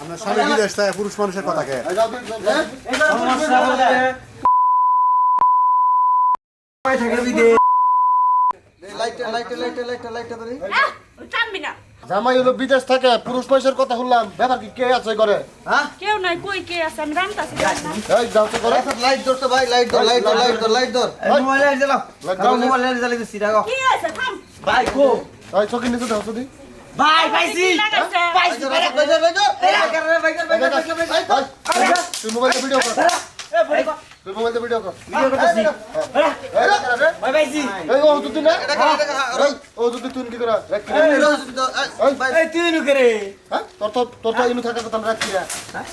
আমরা স্বামী বিদেশ থাকে পুরুষ মানুষের কথা কে? তো, জামাই হলো বিদেশ থাকে পুরুষ পয়সার কথা শুনলাম। ব্যাপার কি কে আছে করে হ্যাঁ? কেউ নাই কই কে আছে? আমি রামতাছি এই যাও তো করে লাইট ধর তো ভাই লাইট ধর লাইট ধর লাইট ধর লাইট ধর। মোবাইল লাইট জ্বালাও। মোবাইল লাইট দিছি রাখো। কি আছে থাম। ভাই কো। এই চোখে নিচে দাও শুধু ভাই পাইছি পাইছি ভাই ভাই ভাই ভাই ভাই ভাই কার তুই মোবাইলে ভিডিও কর এ ভাই তুই মোবাইলে ভিডিও কর ভিডিও করতেছি রাখ ভাই পাইছি এই ও তুই না ও তুই তুই কি করে রাখ কি এই তো ভাই তুই নু করে হ্যাঁ তোর তো তোর তো ইনু থাকার কথা রাখ কি রে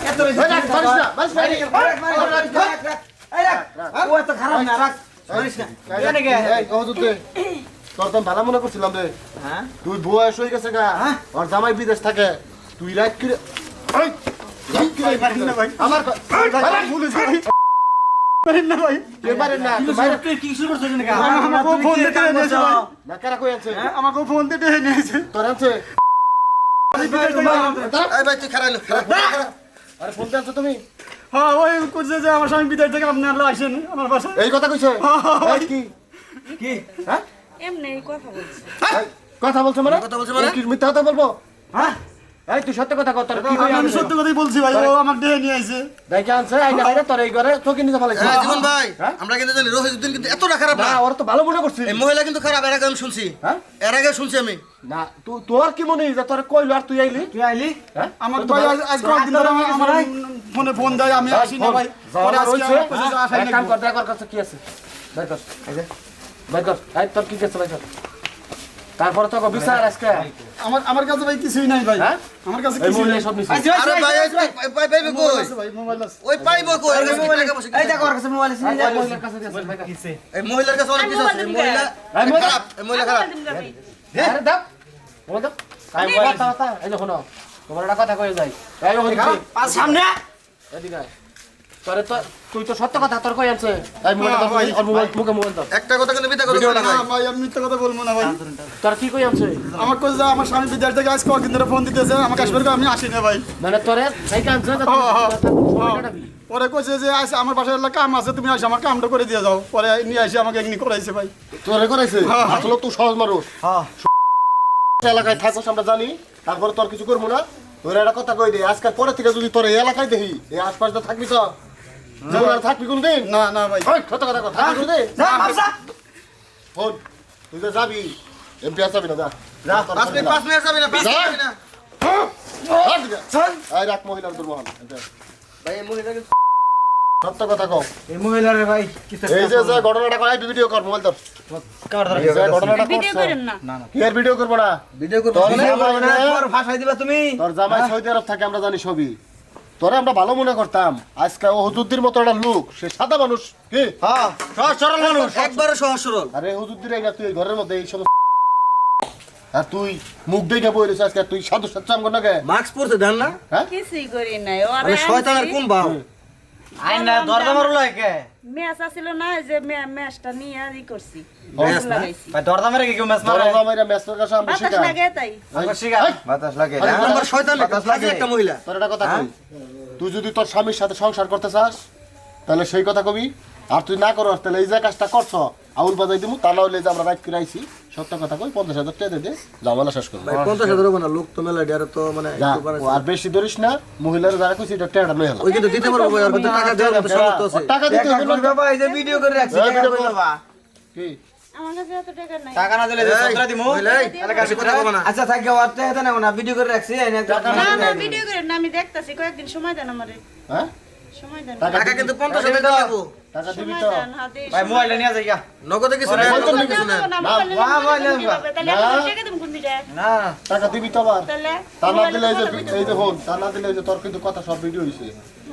এত রে এই রাখ পারিস না পারিস না এই এই রাখ ও এত খারাপ না রাখ করিস না কেন কে এই ও তুই তোর তো ভালো মনে করছিলাম রে। হ্যাঁ? তুই বয়স হয়ে গেছে গা। ওর জামাই বিদেশ থাকে। তুই রাখ কি রে এই, রাখ কি রে? আমার আমাকে ফোন দিতে এনেছে ভাই। না, কারা কই আনছে? আমাকে ফোন দিতে নিয়েছে তোর আনছে? দাঁড়া। এই ভাই তুই খারাইলো আরে ফোন দিয়ে তুমি? হ্যাঁ ওই করছে যে আমার স্বামী বিদায় থেকে আপনার আসেন আমার বাসায়। এই কথা কইছে? এই কি? কি? হ্যাঁ? এমনি কথা বলছি। কথা বলছো মানে? কথা বলছে মানে? কি মিথ্যা কথা বলব? হ্যাঁ? এই তুই সত্য কথা কর কি কই আমি সত্যি কথাই বলছি ভাই ও আমাকে ডেকে নিয়ে আইছে। দেখে আনছে আইনা আইনা তোর এই ঘরে তোকে নিতে ফেলাইছে হ্যাঁ জীবন ভাই হ্যাঁ? আমরা কিন্তু জানি রহিজউদ্দিন কিন্তু এতটা খারাপ না ওর তো ভালো মনে করছিস। এই মহিলা কিন্তু খারাপ এর আগে আমি শুনছি। হ্যাঁ? এর আগে শুনছি আমি। না তুই তোর কি মনে হয় যে তোর কইলো আর তুই আইলি? তুই আইলি? হ্যাঁ? আমাকে ভাই আজ আজ কয়েকদিন ধরে আমার আমার ফোনে ফোন দেয় আমি আসি না ভাই। পরে আজকে আমার কাম নাকি। কর কাছে কি আছে। কর। এই যে, বের কর তোর কি আছে বের তারপরে তো বিচার আজকে। আমার আমার কাছে ভাই কিছুই নাই ভাই? আমার কাছে এই নাই। সব নিছে। আরে ভাই ভাই ভাই কই? আছে ভাই মোবাইল আছে। ওই পাইবো কই? কি টাকা পয়সা কি এই দেখো ওর কাছে মোবাইল আছে মহিলার কাছে দিয়েছে বের কর। এই মহিলার কাছে অনেক কিছু আছে মহিলা এই মহিলা- এই মহিলা খারাপ। আরে দাও ও দাও। কাই কথা কথা। এই দেখো না তোমার একটা কথা কই যাই। এই সামনে। এদিকে। তোরে তো তুই তো সত্য কথা তোর কই আনছে? এই মোবাইল মোবাইল মুখে মোবাইল দাও একটা কথা কিন্তু মিথ্যা কথা বলবে না ভাই আমি মিথ্যা কথা বলব না ভাই। তোর কি কই আনছে? আমার কাছে যে আমার স্বামী বিদেশ থেকে আজ কয়েকদিন ধরে ফোন দিতেছে আমাকে আসবে আমি আসি না ভাই। মানে তোরে হ্যাঁ, হ্যাঁ, সময় হ্যাঁ। কাটাবি। পরে কইছে যে আজ আমার বাসায় এলাকা কাম আছে তুমি আসে আমার কামটা করে দিয়ে যাও। পরে নিয়ে আসি আমাকে এমনি করাইছে ভাই। তোরে করাইছে? আসলে তুই সহজ মানুষ। হ্যাঁ। এলাকায় আমরা জানি। তারপরে তোর কিছু করব না। তোর একটা কথা কই দে আজকাল পরে থেকে যদি তোর এই এলাকায় দেখি এই আশপাশ তো থাকবি তো জীবন আর থাকবি কোনদিন? না না ভাই। ওই, সত্য কথা কর থাকবি কোনদিন? যা বাসা ফোন তুই তো যাবি। এমপি আসাবি না যা। যা তোর পাঁচ মিনিট পাঁচ মিনিট যাবে না পাঁচ মিনিট যাবে না। রাখ দিকে। এই রাখ মহিলার দুর্বহন ভাই এই সত্য কথা কও। এই মহিলারে ভাই কিছু এই যে যে ঘটনাটা কয় ভিডিও কর মোবাইল ধরে করব না? ভিডিও করব তোর জামাই ভাষায় দিবা তুমি। তোর জামাই সৌদি আরব থাকে আমরা জানি সবই তোরে আমরা ভালো মনে করতাম। আজকে ও হুজুদ্দির মতো একটা লোক সে সাদা মানুষ। কি? হ্যাঁ। সহজ সরল মানুষ। একবারে সহজ সরল। আরে হুজুদ্দির এই না তুই ঘরের মধ্যে এই সমস্ত আর তুই মুখ দেখে বই রয়েছিস আজকে তুই সাধু সাচ্চাম কর না কে মাস্ক পরতে দেন না? হ্যাঁ? কিছুই করি নাই। আরে শয়তানের কোন ভাব আইন না দরজা মারলো একে ম্যাচ আছিল না যে ম্যাচটা নিয়ে ই করছি। ম্যাচ লাগাইছি। ভাই দরজা মেরে কি কেউ ম্যাচ মারে? তোরা জামাইরা মেসের কাছে আমরা বাতাস লাগে তাই। আমার শিকার বাতাস লাগে আরে নম্বর শয়তান ফাজিল একটা মহিলা। তোর একটা কথা কই? তুই যদি তোর স্বামীর সাথে সংসার করতে চাস তাহলে সেই কথা কবি। আর তুই না করস তাহলে এই যে কাজটা করছ আউল বাজাই দিমু তা না যে আমরা রাইট করে আইছি। সত্য কথা কই পঞ্চাশ হাজার টাকা দিয়ে জামালা শেষ করব। পঞ্চাশ হাজার না লোক তো মেলা ডিয়ারে তো মানে যা একটু বাড়াইছে। ও আর বেশি ধরিস না মহিলার যারা কইছি এটা টেড়া লই হলো। ওই কিন্তু দিতে পারব ভাই, টাকা দেওয়ার মতো সামর্থ্য আছে। টাকা দিতে হইবে বাবা এই যে ভিডিও করে রাখছি হ্যাঁ। বাবা? কি? টাকা না দিলে দিমু। আচ্ছা থাকে ভিডিও করে রাখছি ভিডিও আমি দেখতাছি কয়েকদিন সময় দেন আমারে। হ্যাঁ? টাকা টাকা কিন্তু পঞ্চাশ হাজার টাকা লাগবো টাকা দিবি সময় তো। ভাই মোবাইলটা নিয়ে যাই নগদে কিছু নেই। নগদে কিছু না। না, মোবাইলে না, মোবাইলে মোবাইলে দিবা, তাহলে না। আমি টাকা দেব কোন দিকে না টাকা দিবি তো আবার। তা না দিলে এই যে এই যে ফোন। তা না দিলে এই যে তোর কিন্তু কথা সব ভিডিও হইছে।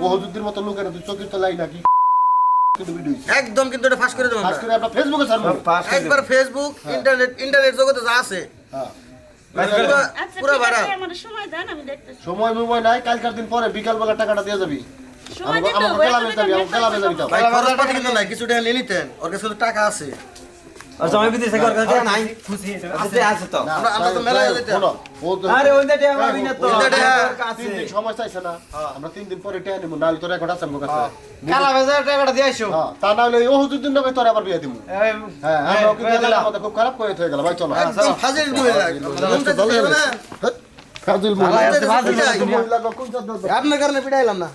ও হুজুরদের মতো লোকেরা তুই চোখের তো লাই নাকি কিন্তু ভিডিও হইছে। একদম কিন্তু এটা ফাঁস করে দেবো ফেসবুকে ছাড়বো। একবার ফেসবুক ইন্টারনেট ইন্টারনেট জগতে যা আছে। হ্যাঁ। পুরো আচ্ছা ভাড়া। সময় দেন আমি দেখতেছি। সময় সময় নাই কালকার দিন পরে বিকাল বেলা টাকাটা দিয়ে যাবি। টাকা আছে আমরা আমরা ও তিন দিন পরে নিবো নাহলে তোর রেকর্ড আছে আমার কাছে হ্যাঁ, তা নাহলে হুজুর দিন নবে তোর আবার বিয়ে হ্যাঁ আমাদের খুব খারাপ করে হয়ে গেল ভাই চলো ফাজিল মন মন আপনার কারণে পিটাইলাম না